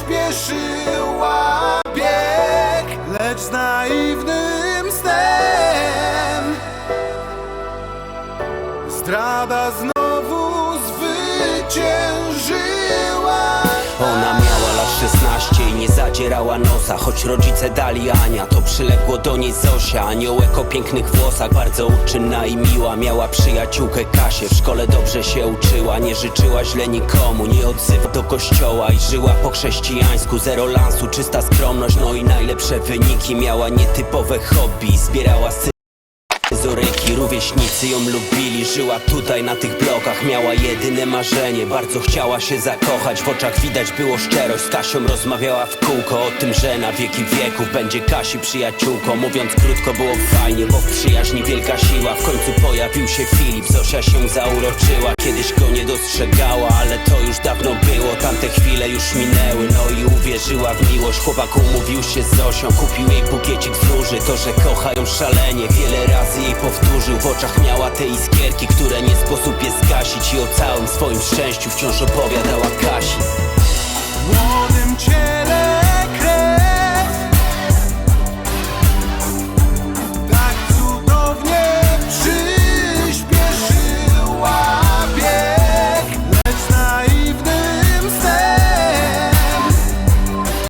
przyspieszyła bieg Lecz z naiwnym snem. Zdrada znowu nie zadzierała nosa Choć rodzice dali Ania, to przyległo do niej Zosia Aniołek o pięknych włosach, bardzo uczynna i miła. Miała przyjaciółkę Kasię, w szkole dobrze się uczyła. Nie życzyła źle nikomu, nie odzywa do kościoła I żyła po chrześcijańsku, zero lansu, czysta skromność No i najlepsze wyniki, miała nietypowe hobby Zbierała sy Zoryki, rówieśnicy ją lubili Żyła tutaj na tych blokach Miała jedyne marzenie Bardzo chciała się zakochać W oczach widać było szczerość Z Kasią rozmawiała w kółko O tym, że na wieki wieków Będzie Kasi przyjaciółką Mówiąc krótko było fajnie Bo w przyjaźni wielka siła W końcu pojawił się Filip Zosia się zauroczyła Kiedyś go nie dostrzegała Ale to już dawno było Tamte chwile już minęły No i uwierzyła w miłość Chłopak umówił się z Zosią Kupił jej bukiecik z róży To, że kocha ją szalenie Wiele razy jej powtórzył W oczach miała te iskierki Które nie sposób je zgasić I o całym swoim szczęściu Wciąż opowiadała Kasi